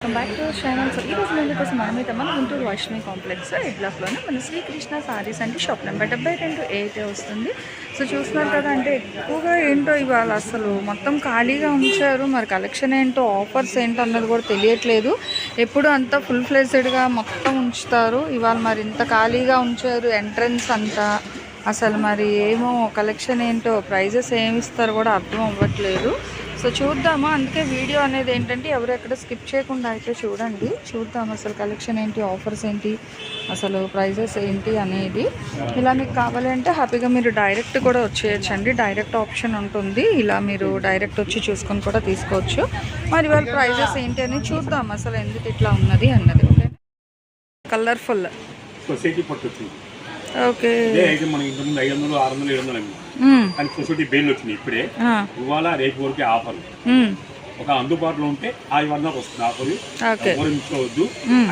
Back to channel so ఈరోజు నేను కోసం మనమైతే మన గుంటూరు వైష్ణవి కాంప్లెక్స్ ఎడ్లాఫ్లోనే మన శ్రీకృష్ణ సారీస్ అంటే షాప్ నెంబర్ డెబ్బై రెండు ఎయిట్ వస్తుంది. సో చూస్తున్నారు కదా అంటే ఎక్కువగా ఏంటో ఇవాళ అసలు మొత్తం ఖాళీగా ఉంచారు. మరి కలెక్షన్ ఏంటో ఆఫర్స్ ఏంటో అన్నది కూడా తెలియట్లేదు. ఎప్పుడు అంతా ఫుల్ ఫ్లెజ్డ్గా మొత్తం ఉంచుతారు. ఇవాళ మరి ఇంత ఖాళీగా ఉంచారు. ఎంట్రన్స్ అంతా అసలు మరి ఏమో కలెక్షన్ ఏంటో ప్రైజెస్ ఏమి ఇస్తారో కూడా అర్థం అవ్వట్లేదు. సో చూద్దాము. అందుకే వీడియో అనేది ఏంటంటే ఎవరు ఎక్కడ స్కిప్ చేయకుండా అయితే చూడండి. చూద్దాం అసలు కలెక్షన్ ఏంటి ఆఫర్స్ ఏంటి అసలు ప్రైజెస్ ఏంటి అనేది. ఇలా మీకు కావాలంటే హ్యాపీగా మీరు డైరెక్ట్ కూడా వచ్చేయచ్చండి. డైరెక్ట్ ఆప్షన్ ఉంటుంది. ఇలా మీరు డైరెక్ట్ వచ్చి చూసుకొని కూడా తీసుకోవచ్చు. మరి వాళ్ళ ప్రైజెస్ ఏంటి అని చూద్దాం. అసలు ఎందుకు ఇట్లా ఉన్నది అన్నది. ఓకే కలర్ఫుల్ సొసైటీ పట్టు వచ్చింది ఓకే. ఇదే అయితే మనకి ఇంతకుముందు ఐదు వందలు ఆరు వందలు ఏడు వందలు అమ్మి కానీ ఇప్పుడే. ఇవాళ రేపు వరకు ఆఫర్. ఒక అందుబాటులో ఉంటే ఐదు వందలకు వస్తుంది ఆఫర్. ఓకే. ఎవరు మించుకోవద్దు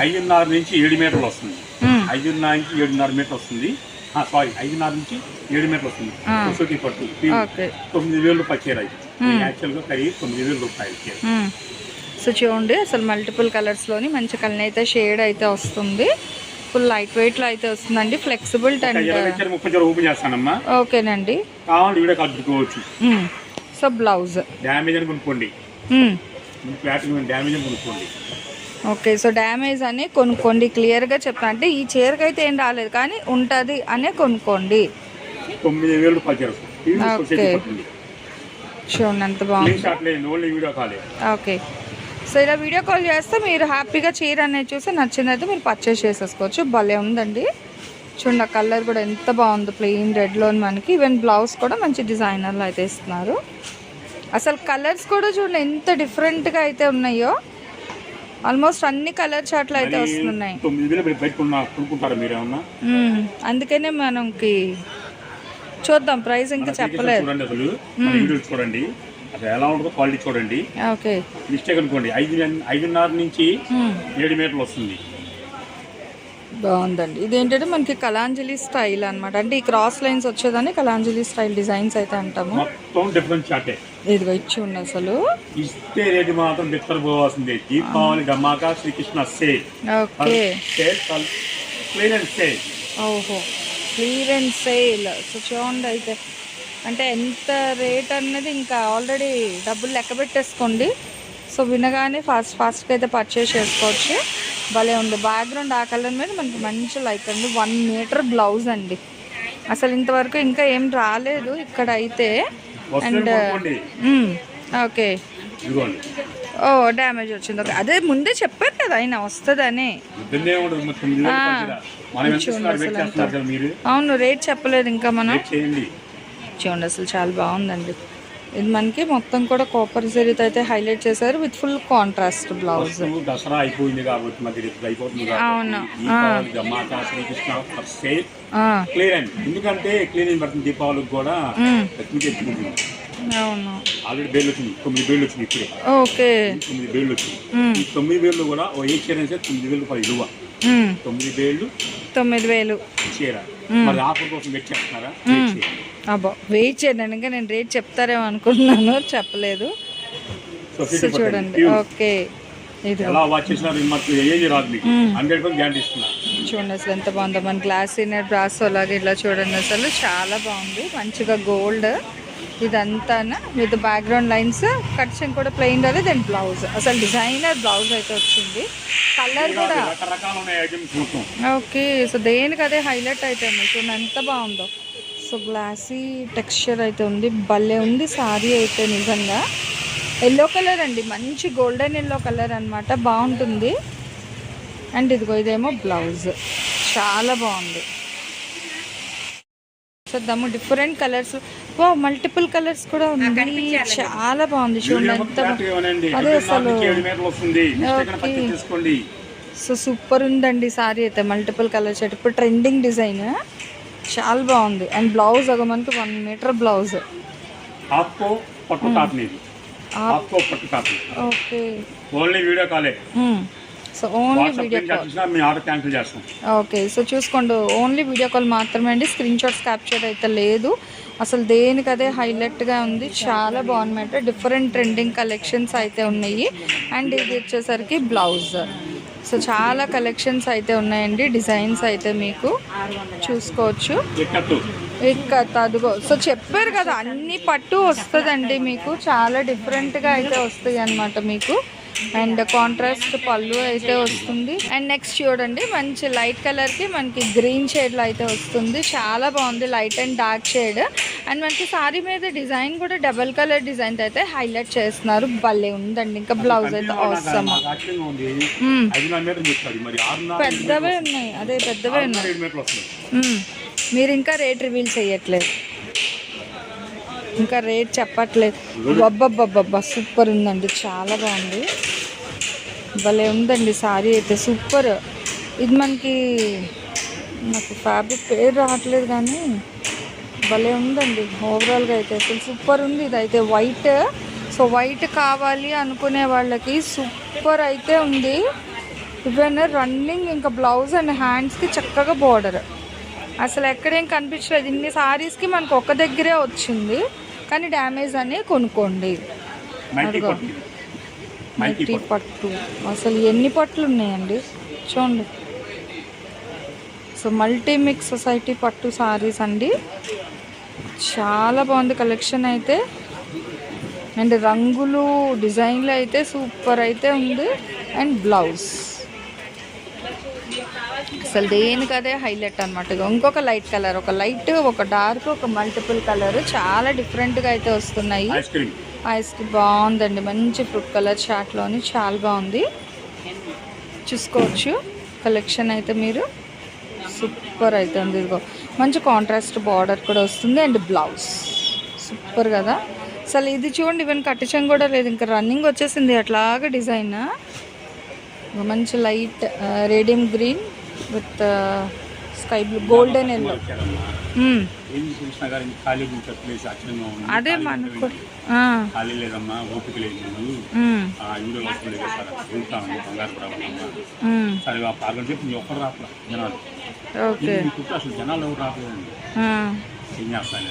ఐదున్నర నుంచి ఏడు మీటర్లు వస్తుంది. ఐదున్నర నుంచి ఏడున్నర మీటర్ వస్తుంది. సారీ ఐదున్నర నుంచి ఏడు మీటర్లు వస్తుంది. పట్టు. తొమ్మిది వేలు రూపాయలు చీర ఇది. యాక్చువల్గా ఖరీదు తొమ్మిది వేలు రూపాయలు చీర. సో చూడండి అసలు మల్టిపుల్ కలర్స్లోని మంచి కలర్ అయితే షేడ్ అయితే వస్తుంది. ఫుల్ లైట్ వెయిట్లో అయితే వస్తుందండి. ఫ్లెక్సిబుల్ ఓకేనండి. సో బ్లౌజ్ డ్యామేజ్ అని కొనుక్కోండి. ఓకే సో డ్యామేజ్ అని కొనుక్కోండి. క్లియర్గా చెప్తాను అంటే ఈ చీరకి అయితే ఏం రాలేదు కానీ ఉంటుంది అనే కొనుక్కోండి. ఓకే. చూడండి ఎంత బాగుంది. ఓకే. సో ఇలా వీడియో కాల్ చేస్తే మీరు హ్యాపీగా చీర అనేది చూసి నచ్చిందైతే మీరు పర్చేస్ చేసేసుకోవచ్చు. భలే ఉందండి. చూడండి ఆ కలర్ కూడా ఎంత బాగుంది ప్లెయిన్ రెడ్లో మనకి. ఈవెన్ బ్లౌజ్ కూడా మంచి డిజైనర్లో అయితే ఇస్తున్నారు. అసలు కలర్స్ కూడా చూడండి ఎంత డిఫరెంట్గా అయితే ఉన్నాయో. ఆల్మోస్ట్ అన్ని కలర్ చాట్లు అయితే వస్తున్నాయి. అందుకనే మనకి చూద్దాం ప్రైస్ ఇంకా చెప్పలేదు. చూడండి. అసలు ఎలా ఉంటుందో క్వాలిటీ చూడండి. ఓకే. మిస్టేక్ అనుకోండి. ఐదు ఐదున్నర నుంచి మ్మ్. ఏడు మీటర్లు వస్తుంది. బాగుందండి. ఇదేంటంటే మనకి కలాంజలి స్టైల్ అన్నమాట. అంటే ఈ క్రాస్ లైన్స్ వచ్చేదాన్ని కలాంజలి స్టైల్ డిజైన్స్ అయితే అంటాము. మొత్తం డిఫరెంట్ చాటే ఇదిగో ఇచ్చి ఉంది అసలు. ఇస్తే రేటు మాత్రం బిత్తర పోవాల్సిందే Deepavali గమాక Srikrishna sale okay. And sale ఓహో. క్లియరెన్స్ సేల్ సో చూడండి అయితే. అంటే ఎంత రేట్ అన్నది ఇంకా ఆల్రెడీ డబ్బులు లెక్క పెట్టేసుకోండి. సో వినగానే ఫాస్ట్ ఫాస్ట్గా అయితే పర్చేస్ చేసుకోవచ్చు. భలే ఉంది. బ్యాక్గ్రౌండ్ ఆ కలర్ మీద మనకి మంచి లైక్ అండి. వన్ మీటర్ బ్లౌజ్ అండి. అసలు ఇంతవరకు ఇంకా ఏం రాలేదు ఇక్కడ అయితే. అండ్ ఓకే ఓ డ్యామేజ్ వచ్చింది. ఓకే అదే ముందే చెప్పారు కదా ఆయన వస్తుందని. అవును రేట్ చెప్పలేదు ఇంకా మనం. చూడండి అసలు చాలా బాగుందండి. ఇది మనకి మొత్తం కూడా కాపర్ జరీతో అయితే హైలైట్ చేశారు with full contrast blouse Dasara అయిపోయింది కాబట్టి అవును. క్లియర్ అండి. ఎందుకంటే క్లీనింగ్ పడుతుంది దీపావళికి కూడా అవును. ఆల్రెడీ బేల్ వచ్చింది తొమ్మిది బేళ్ళు వచ్చింది ఇప్పుడే. ఓకే. తొమ్మిది బేళ్ళు వచ్చింది ఈ తొమ్మిది వేలు కూడా ఓ ఏ చీర అయితే తొమ్మిది వేలు రూపాయలు మ్మ్. తొమ్మిది వేలు తొమ్మిది వేలు. చీర. మరి ఆఫర్ కోసం చేయండి. అబ్బా వెయిట్ చేయండి ఇంకా నేను రేట్ చెప్తారేమో అనుకుంటున్నాను చెప్పలేదు. సో చూడండి. ఓకే ఇస్తున్నా. చూడండి అసలు ఎంత బాగుందో. మన గ్లాస్ బ్రాస్ అలాగే ఇలా చూడండి అసలు. చాలా బాగుంది. మంచిగా గోల్డ్ ఇదంతా విత్ బ్యాక్గ్రౌండ్ లైన్స్ కట్చింగ్ కూడా ప్లెయిన్ రాలేదు దెన్ బ్లౌజ్ అసలు డిజైనర్ బ్లౌజ్ అయితే వచ్చింది. కలర్ కూడా. ఓకే సో దేనికి అదే హైలైట్ అయితే చూడండి ఎంత బాగుందో. సో గ్లాసీ టెక్స్చర్ అయితే ఉంది. భలే ఉంది సారీ అయితే నిజంగా. ఎల్లో కలర్ అండి. మంచి గోల్డెన్ ఎల్లో కలర్ అన్నమాట. బాగుంటుంది. అండ్ ఇదిగో ఇదేమో బ్లౌజ్. చాలా బాగుంది. చూద్దాము. Different colours. వా మల్టిపుల్ కలర్స్ కూడా ఉంది. చాలా బాగుంది. చూడండి ఎంత. అదే అసలు. సో సూపర్ ఉందండి సారీ అయితే. Multiple colour shirt. ఇప్పుడు ట్రెండింగ్ డిజైన్. చాలా బాగుంది. అండ్ బ్లౌజ్ ఒక మనకి వన్ మీటర్ బ్లౌజ్ పట్టు ఓకే ఓన్లీ వీడియో కాలే సో ఓన్లీ వీడియో కాల్ వచ్చినా మీ ఆర్డర్ క్యాన్సిల్ చేస్తాం. ఓకే సో చూసుకోండి. ఓన్లీ వీడియో కాల్ మాత్రమే అండి. స్క్రీన్ షాట్స్ క్యాప్చర్ అయితే లేదు. అసలు దేనికి అదే హైలైట్గా ఉంది. చాలా బాగున్నమాట డిఫరెంట్ ట్రెండింగ్ కలెక్షన్స్ అయితే ఉన్నాయి. అండ్ ఇది వచ్చేసరికి బ్లౌజ్ సో చాలా కలెక్షన్స్ అయితే ఉన్నాయండి. డిజైన్స్ అయితే మీకు చూసుకోవచ్చు. ఇక్కత్ అదిగో సో చెప్పారు కదా అన్ని పట్టు వస్తుందండి మీకు. చాలా డిఫరెంట్గా అయితే వస్తాయి అన్నమాట మీకు. అండ్ కాంట్రాస్ట్ పళ్ళు అయితే వస్తుంది. అండ్ నెక్స్ట్ చూడండి మంచి లైట్ కలర్కి మనకి గ్రీన్ షేడ్లో అయితే వస్తుంది. చాలా బాగుంది light and dark shade. And మనకి సారీ మీద డిజైన్ కూడా డబల్ కలర్ డిజైన్ అయితే హైలైట్ చేస్తున్నారు. భలే ఉందండి ఇంకా బ్లౌజ్ అయితే అవసరం ఆరున్నర పెద్దవే ఉన్నాయి అదే పెద్దవే ఉన్నాయి. మ్మ్. మీరు ఇంకా రేట్ రివీల్ చేయట్లేదు. ఇంకా రేట్ చెప్పట్లేదు. అబ్బబ్బబ్బబ్బా సూపర్ ఉందండి. చాలా బాగుంది. భలే ఉందండి సారీ అయితే సూపర్. ఇది మనకి నాకు ఫ్యాబ్రిక్ పేరు రావట్లేదు కానీ భలే ఉందండి. ఓవరాల్గా అయితే అసలు సూపర్ ఉంది. ఇది అయితే వైట్ సో వైట్ కావాలి అనుకునే వాళ్ళకి సూపర్ అయితే ఉంది. ఇవన్నీ రన్నింగ్ ఇంకా బ్లౌజ్ అండ్ హ్యాండ్స్కి చక్కగా బార్డర్ అసలు ఎక్కడేం కనిపించలేదు. ఇన్ని సారీస్కి మనకు ఒక దగ్గరే వచ్చింది. కానీ డ్యామేజ్ అని కొనుక్కోండి. మల్టీ పట్టు. అసలు ఎన్ని పట్లు ఉన్నాయండి? చూడండి. సో మల్టీ మిక్స్ సొసైటీ పట్టు సారీస్ అండి. చాలా బాగుంది కలెక్షన్ అయితే. అండ్ రంగులు డిజైన్లు అయితే సూపర్ అయితే ఉంది. అండ్ బ్లౌజ్ అసలు దేనికి అదే హైలైట్ అనమాట ఇంకొక లైట్ కలర్ ఒక లైట్ ఒక డార్క్ ఒక మల్టిపుల్ కలర్ చాలా డిఫరెంట్గా అయితే వస్తున్నాయి. Ice cream. బాగుందండి. మంచి ఫ్రూట్ కలర్ చాట్లోని చాలా బాగుంది. చూసుకోవచ్చు. కలెక్షన్ అయితే మీరు. సూపర్ అయితే ఉంది ఇదిగో. మంచి కాంట్రాస్ట్ బార్డర్ కూడా వస్తుంది. And blouse. సూపర్ కదా. అసలు ఇది చూడండి ఈవెన్ కట్టించం కూడా లేదు. ఇంకా రన్నింగ్ వచ్చేసింది. అట్లాగా డిజైన్. మంచి light radium green with sky blue golden yellow. ఉంది. అదే మనకు ఖాళీ లేదమ్మా ఓపిక లేదు వస్తుంది కదా సార్ చెప్పి ఒక్కరు జనాలు. ఓకే అసలు జనాలు ఎవరు ఏం చేస్తాను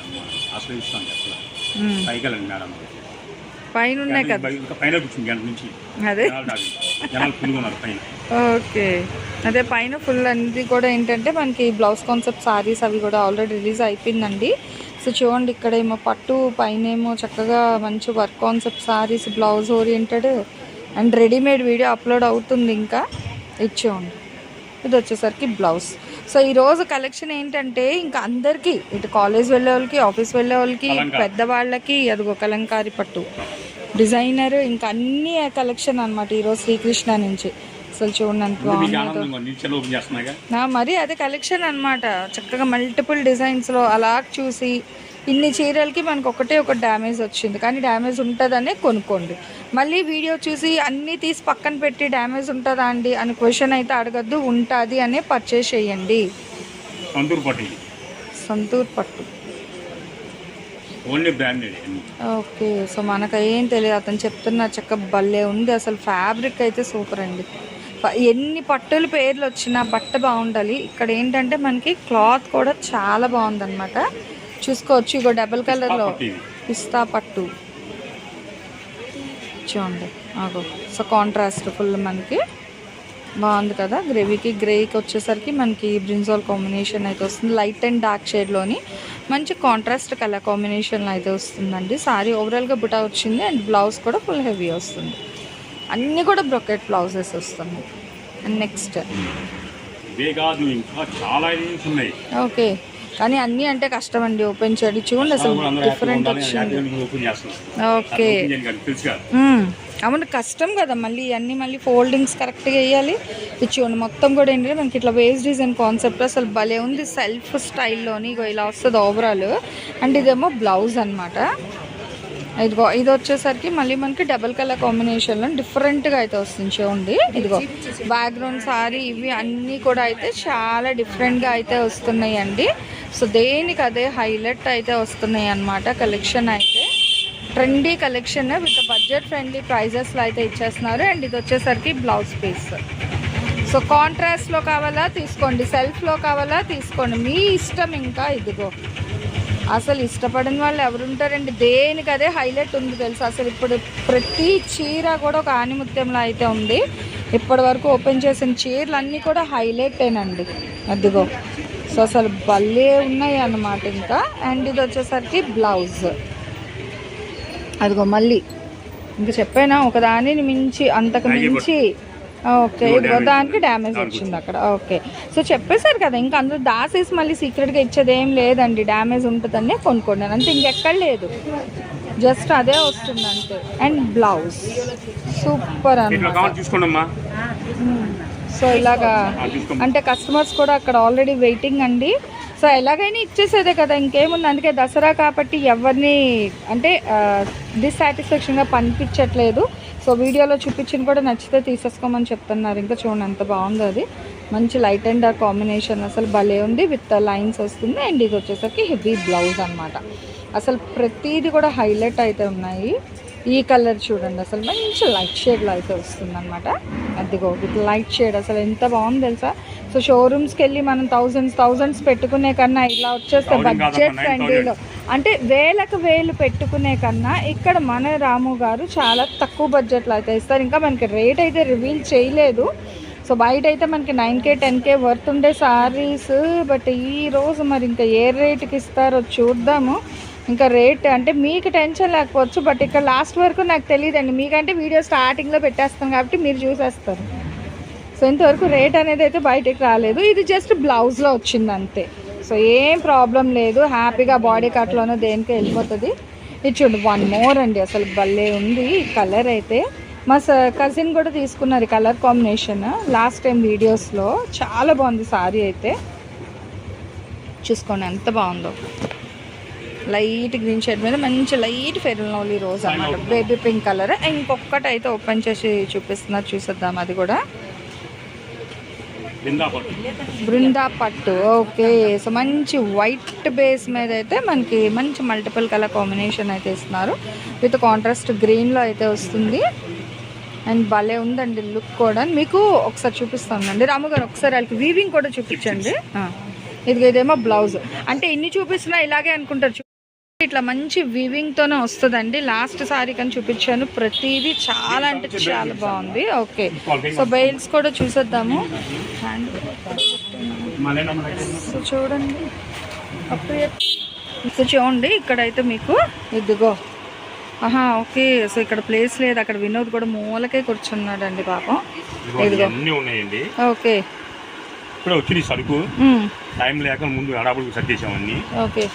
మేడం. పైన ఉన్నాయి కదా. ఇంకా పైన కూర్చుంది గంట నుంచి. అదే. ఓకే. అదే పైన ఫుల్ అనేది కూడా ఏంటంటే మనకి బ్లౌజ్ కాన్సెప్ట్ సారీస్ అవి కూడా ఆల్రెడీ రిలీజ్ అయిపోయిందండి. సో చూడండి ఇక్కడ ఏమో పట్టు పైన ఏమో చక్కగా మంచి work concept saris blouse oriented and readymade video upload అవుతుంది ఇంకా. ఇది చూడండి. ఇది వచ్చేసరికి బ్లౌజ్ సో ఈరోజు కలెక్షన్ ఏంటంటే ఇంకా అందరికీ ఇటు కాలేజ్ వెళ్ళే వాళ్ళకి ఆఫీస్ వెళ్ళే వాళ్ళకి. పెద్దవాళ్ళకి అదిగో కలంకారీ పట్టు. డిజైనర్ ఇంకా అన్ని కలెక్షన్ అనమాట ఈరోజు శ్రీకృష్ణ నుంచి. అసలు చూడండి మరి అదే కలెక్షన్ అన్నమాట. చక్కగా మల్టిపుల్ డిజైన్స్లో అలా చూసి ఇన్ని చీరలకి మనకు ఒకటే ఒక డ్యామేజ్ వచ్చింది. కానీ డ్యామేజ్ ఉంటుందనే కొనుక్కోండి. మళ్ళీ వీడియో చూసి అన్నీ తీసి పక్కన పెట్టి డ్యామేజ్ ఉంటుందా అండి అని క్వశ్చన్ అయితే అడగద్దు ఉంటుంది అనే పర్చేస్ చేయండి. సంతూర్ పట్టు ఇది. సంతూర్ పట్టు. ఓన్లీ బ్రాండెడ్ అన్ని. ఓకే సో మనకు ఏం తెలియదు. అతను చెప్తున్న చక్క భలే ఉంది. అసలు ఫ్యాబ్రిక్ అయితే సూపర్ అండి. ఎన్ని పట్టుల పేర్లు వచ్చినా బట్ట బాగుండాలి. ఇక్కడ ఏంటంటే మనకి క్లాత్ కూడా చాలా బాగుందన్నమాట. చూసుకోవచ్చు. ఇగో డబుల్ కలర్లో పిస్తా పట్టు. చూడండి. ఆగో. సో కాంట్రాస్ట్ ఫుల్ మనకి. బాగుంది కదా? గ్రేవీకి గ్రేకి వచ్చేసరికి మనకి బ్రింజాల్ కాంబినేషన్ అయితే వస్తుంది. లైట్ అండ్ డార్క్ షేడ్లోని మంచి కాంట్రాస్ట్ కలర్ కాంబినేషన్లో అయితే వస్తుందండి. సారీ ఓవరాల్గా బుటా వచ్చింది అండ్ బ్లౌజ్ కూడా ఫుల్ హెవీ వస్తుంది. అన్నీ కూడా బ్రొకెట్ బ్లౌజెస్ వస్తున్నాయి. అండ్ నెక్స్ట్ ఓకే కానీ అన్నీ అంటే కష్టం అండి. ఓపెన్ చేయడం. చూడండి అసలు డిఫరెంట్ వచ్చింది. ఓకే అవును కష్టం కదా. మళ్ళీ అన్నీ మళ్ళీ ఫోల్డింగ్స్ కరెక్ట్గా వేయాలి. ఇది చూడండి మొత్తం కూడా ఏంటంటే మనకి ఇట్లా వేస్ట్ డిజైన్ కాన్సెప్ట్ అసలు భలే ఉంది. సెల్ఫ్ స్టైల్లోని ఇగో ఇలా వస్తుంది ఓవరాల్ అండ్ ఇదేమో బ్లౌజ్ అనమాట ఇదిగో ఇది వచ్చేసరికి మళ్ళీ మనకి డబల్ కలర్ కాంబినేషన్లో డిఫరెంట్గా అయితే వస్తుంది చూడండి. ఇదిగో బ్యాక్గ్రౌండ్ సారీ ఇవి అన్నీ కూడా అయితే చాలా డిఫరెంట్గా అయితే వస్తున్నాయి అండి సో దేనికి అదే హైలైట్ అయితే వస్తున్నాయి అన్నమాట కలెక్షన్ అయితే. Trendy collection with budget friendly ప్రైజెస్లో అయితే ఇచ్చేస్తున్నారు. అండ్ ఇది వచ్చేసరికి బ్లౌజ్ పీస్ సో కాంట్రాస్ట్లో కావాలా? తీసుకోండి. సెల్ఫ్లో కావాలా? తీసుకోండి. మీ ఇష్టం ఇంకా ఇదిగో. అసలు ఇష్టపడిన వాళ్ళు ఎవరుంటారండి దేనికి అదే హైలైట్ ఉంది తెలుసు? అసలు ఇప్పుడు ప్రతి చీర కూడా ఒక ఆనిముత్యంలో అయితే ఉంది. ఇప్పటి వరకు ఓపెన్ చేసిన చీరలు అన్నీ కూడా హైలైటేనండి అదిగో. సో అసలు భలే ఉన్నాయి అన్నమాట ఇంకా. అండ్ ఇది వచ్చేసరికి బ్లౌజ్ అదిగో మళ్ళీ. ఇంకా చెప్పానా? ఒక దానిని మించి అంతకు మించి. ఓకే ఇదిగో దానికి డ్యామేజ్ వచ్చింది అక్కడ. ఓకే. సో చెప్పేశారు కదా ఇంకా అందరూ దాసేసి మళ్ళీ సీక్రెట్గా ఇచ్చేది ఏం లేదండి. డ్యామేజ్ ఉంటుందని కొనుక్కున్నాను అంతే ఇంకెక్కడ లేదు. జస్ట్ అదే వస్తుంది అంతే అండ్ బ్లౌజ్. సూపర్ అన్నమాట. సో ఇలాగా. అంటే కస్టమర్స్ కూడా అక్కడ ఆల్రెడీ వెయిటింగ్ అండి. సో ఎలాగైనా ఇచ్చేసేదే కదా ఇంకేముంది? అందుకే దసరా కాబట్టి ఎవరిని అంటే డిస్సాటిస్ఫాక్షన్గా పనిపించట్లేదు సో వీడియోలో చూపించిన కూడా నచ్చితే తీసేసుకోమని చెప్తున్నారు. ఇంకా చూడండి ఎంత బాగుంది అది. మంచి లైట్ అండ్ డార్క్ కాంబినేషన్ అసలు భలే ఉంది. విత్ లైన్స్ వస్తుంది. అండ్ ఇది వచ్చేసరికి హెవీ బ్లౌజ్ అనమాట అసలు ప్రతిదీ కూడా హైలైట్ అయితే ఉన్నాయి. ఈ కలర్ చూడండి అసలు మంచి లైట్ షేడ్లో అయితే వస్తుంది అనమాట అదిగో విత్ లైట్ షేడ్ అసలు ఎంత బాగుంది తెలుసా? సో షోరూమ్స్కి వెళ్ళి మనం థౌజండ్స్ థౌజండ్స్ పెట్టుకునే కన్నా ఇలా వచ్చేస్తే బడ్జెట్ ఫ్రెండ్లీలో అంటే వేలకు వేలు పెట్టుకునే కన్నా ఇక్కడ మన రాము గారు చాలా తక్కువ బడ్జెట్లో అయితే ఇస్తారు. ఇంకా మనకి రేట్ అయితే రివీల్ చేయలేదు. సో బయట అయితే మనకి nine K ten K worth ఉండే సారీస్ బట్ ఈ రోజు మరి ఇంకా ఏ రేట్కి ఇస్తారో చూద్దాము. ఇంకా రేట్ అంటే మీకు టెన్షన్ లేకపోవచ్చు బట్ ఇక్కడ లాస్ట్ వరకు నాకు తెలియదండి. మీకంటే వీడియో స్టార్టింగ్లో పెట్టేస్తాను కాబట్టి మీరు చూసేస్తారు. సో ఇంతవరకు రేట్ అనేది అయితే బయటికి రాలేదు. ఇది జస్ట్ బ్లౌజ్లో వచ్చింది అంతే. సో ఏం ప్రాబ్లం లేదు. హ్యాపీగా బాడీ కట్లోనో దేనికి వెళ్ళిపోతుంది. ఇది చూడు వన్ మోర్ అండి. అసలు భలే ఉంది ఈ కలర్ అయితే. మా కజిన్ కూడా తీసుకున్నారు ఈ కలర్ కాంబినేషన్ లాస్ట్ టైం వీడియోస్లో చాలా బాగుంది సారీ అయితే. చూసుకోండి ఎంత బాగుందో. లైట్ గ్రీన్ షేడ్ మీద మంచి లైట్ ఫెయిర్ లవ్లీ రోజ్ అన్నమాట. బేబీ పింక్ కలర్ ఇంకొకటి అయితే ఓపెన్ చేసి చూపిస్తున్నారు. చూసేద్దాం అది కూడా. బిందా పట్టు. ఓకే. సో మంచి వైట్ బేస్ మీద అయితే మనకి మంచి మల్టిపుల్ కలర్ కాంబినేషన్ అయితే ఇస్తున్నారు. విత్ కాంట్రాస్ట్ గ్రీన్లో అయితే వస్తుంది. అండ్ భలే ఉందండి లుక్ కూడా. మీకు ఒకసారి చూపిస్తానండి. రాము గారు ఒకసారి వాళ్ళకి వీవింగ్ కూడా చూపించండి. ఆ. ఇదిగో ఇదేమో బ్లౌజ్ అంటే ఇన్ని చూపిస్తున్నా ఇలాగే అనుకుంటారు. ఇట్లా మంచి వీవింగ్ తోనే వస్తుందండి. లాస్ట్ సారీ కానీ చూపించాను. ప్రతిదీ చాలా అంటే చాలా బాగుంది. ఓకే సో బెయిల్స్ కూడా చూసేద్దాము. సో చూడండి. సో చూడండి. ఇక్కడైతే మీకు ఇదిగో. ఆహా ఓకే. సో ఇక్కడ ప్లేస్ లేదు. అక్కడ వినోద్ కూడా మూలకే కూర్చున్నాడండి పాపం. ఇదిగో ఓకే. ఇప్పుడే వచ్చింది సరుకు. టైం లేక ముందు అడాపుడికి సర్దేశాం అన్ని. ఓకే.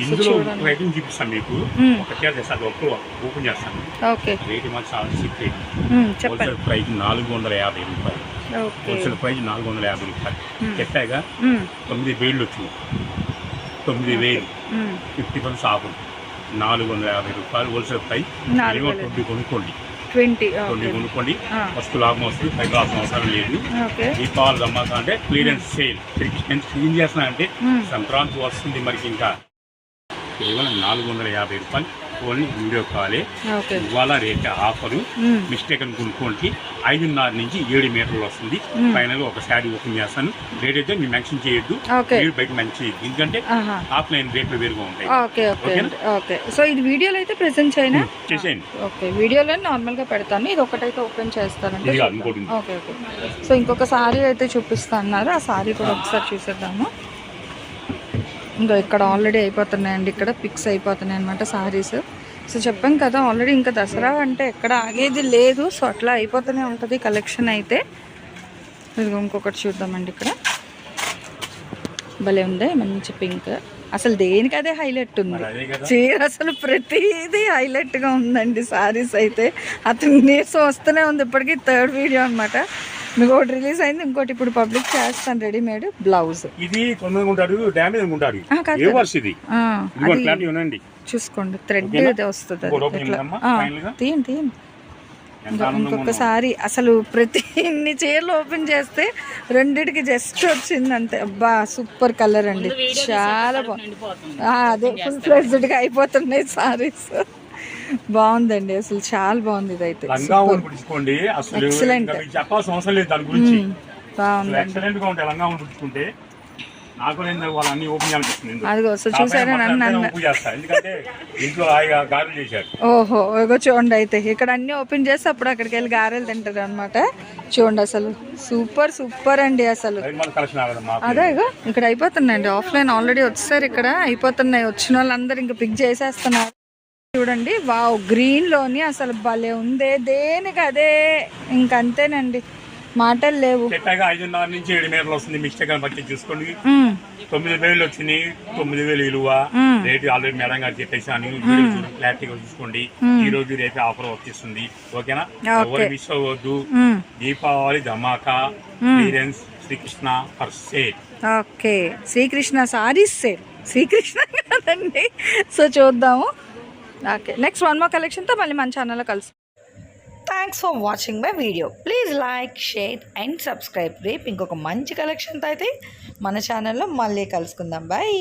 ఇందులో ఐటమ్ చూపిస్తాను మీకు. ఒక ఒక్క ఓపెన్ చేస్తాను. ఓకే. రేట్ మాత్రం చాలా సీక్రెట్ హోల్సేల్ ప్రైస్ నాలుగు వందల యాభై రూపాయలు. హోల్సేల్ ప్రైస్ నాలుగు వందల యాభై రూపాయలు. చెప్పాగా తొమ్మిది వేలు వచ్చింది. తొమ్మిది వేలు. ఫిఫ్టీ పర్సెంట్ ఆఫ్ నాలుగు వందల యాభై రూపాయలు. Wholesale price. ట్వంటీ కొనుక్కోండి. ట్వంటీ కొనుక్కోండి. వస్తు లాభం వస్తుంది పైకి రావాల్సిన అవసరం లేదు. దీపావళి దమ్మాక అంటే క్లియరెన్స్ సేల్ క్లీన్ చేస్తున్నా అంటే. సంక్రాంతి వస్తుంది మనకి ఇంకా. కేవలం నాలుగు వందల యాభై రూపాయలు ఓన్లీ వీడియో కాలే. ఇవాళ రేట్ ఆఫరు. మిస్టేక్ అని కొనుక్కోండి ఐదున్నర నుంచి ఏడు మీటర్లు వస్తుంది. ఫైనల్ ఒక శారీ ఓపెన్ చేస్తాను. రేట్ అయితే మీరు మెన్షన్ చేయొద్దు. మీరు బయట మెన్షన్ చేయొద్దు. ఎందుకంటే ఆఫ్లైన్ రేట్లు వేరుగా ఉంటాయి. ఓకే సో ఇది వీడియోలో అయితే ప్రెసెంట్ చేయనా? చేసేయండి. ఓకే. వీడియోలో నార్మల్గా పెడతాను. ఇది ఒకటైతే ఓపెన్. Okay okay. సో ఇంకొక సారీ అయితే చూపిస్తా అన్నారు. ఆ సారీ కూడా ఒకసారి చూసేద్దాము. ఇంకా ఇక్కడ ఆల్రెడీ అయిపోతున్నాయండి. ఇక్కడ పిక్స్ అయిపోతున్నాయి అనమాట సారీస్ సో చెప్పాం కదా ఆల్రెడీ ఇంకా దసరా అంటే ఎక్కడ ఆగేది లేదు. సో అట్లా అయిపోతూనే ఉంటుంది కలెక్షన్ అయితే. ఇదిగో ఇంకొకటి చూద్దామండి ఇక్కడ. భలే ఉంది? మంచి పింక్ అసలు దేనికి అదే హైలైట్ ఉంది? చీర అసలు ప్రతిదీ హైలైట్గా ఉందండి సారీస్ అయితే. అతను నీరసం వస్తూనే ఉంది. ఇప్పటికీ థర్డ్ వీడియో అనమాట మీకు ఒకటి రిలీజ్ అయింది ఇంకోటి ఇప్పుడు పబ్లిక్ చేస్తాను రెడీమేడ్ బ్లౌజ్ ఇది ఉంటాడు డ్యామేజ్ ఉంటాడు ఏ. వర్ష క్లారిటీ చూసుకోండి థ్రెడ్? ఇది వస్తుంది? తీయండి తీయండి. ఇంకొకసారి అసలు ప్రతి ఇన్ని చీరలు ఓపెన్ చేస్తే రెండిటికి జస్ట్ వచ్చింది అంతే. అబ్బా సూపర్ కలర్ అండి. చాలా బాగుంది అదే ఫుల్ ఫ్లెడ్జ్డ్గా అయిపోతున్నాయి సారీస్. బాగుందండి అసలు చాలా బాగుంది ఇదైతే. అసలు Excellent. ఇంకా మీకు చెప్పాల్సిన అవసరం లేదు దాని గురించి. బాగుంది ఎక్సలెంట్గా ఉంటాయి లంగా ఊని పుట్టించుకుంటే. నాకు నేను వాళ్ళు అన్ని ఓపెన్ చేయాలనిపిస్తుంది ఎందుకు? అదిగో నా చూసారా ఓపెన్ చేస్తా. ఎందుకంటే ఇంట్లో హాయిగా గారెలు చేశారు. ఓహో ఇగో చూడండి అయితే. ఇక్కడ అన్ని ఓపెన్ చేసి అప్పుడు అక్కడికి వెళ్ళి గారెలు తింటారు అనమాట చూడండి అసలు. సూపర్ సూపర్ అండి అసలు. అది ఇగో ఇక్కడ అయిపోతున్నాయండి ఆఫ్లైన్ ఆల్రెడీ వచ్చేసారు ఇక్కడ. అయిపోతున్నాయి. వచ్చిన వాళ్ళందరూ ఇంకా పిక్ చేసేస్తున్నారు. చూడండి. వావ్ గ్రీన్లోని అసలు భలే ఉందే. దేనికి అదే? ఇంకంతేనండి. మాటలు లేవు. చెప్పాక ఐదున్నర నుంచి ఏడు మేరలు వస్తుంది. మిస్టేక్ అని బట్టి చూసుకోండి. తొమ్మిది వేలు వచ్చినాయి. తొమ్మిది వేలు విలువ. రేటు ఆల్రెడీ మేడం గారు చెప్పేసాను క్లారిటీగా చూసుకోండి. ఈ రోజు రేపు ఆఫర్ వచ్చేస్తుంది. ఓకేనా? ఎవరు మిస్ అవ్వద్దు. దీపావళి ధమాకా clearance Srikrishna for sale okay. Srikrishna sarees sale Srikrishna కాదండి. సో చూద్దాము. ఓకే నెక్స్ట్ వన్ మోర్ కలెక్షన్తో మళ్ళీ మన ఛానల్లో కలుసు. Thanks for watching my video please like share and subscribe రేపు ఇంకొక మంచి కలెక్షన్తో అయితే మన ఛానల్లో మళ్ళీ కలుసుకుందాం. బాయ్